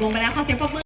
บลงไปแล้วค่ะเสียงปรบ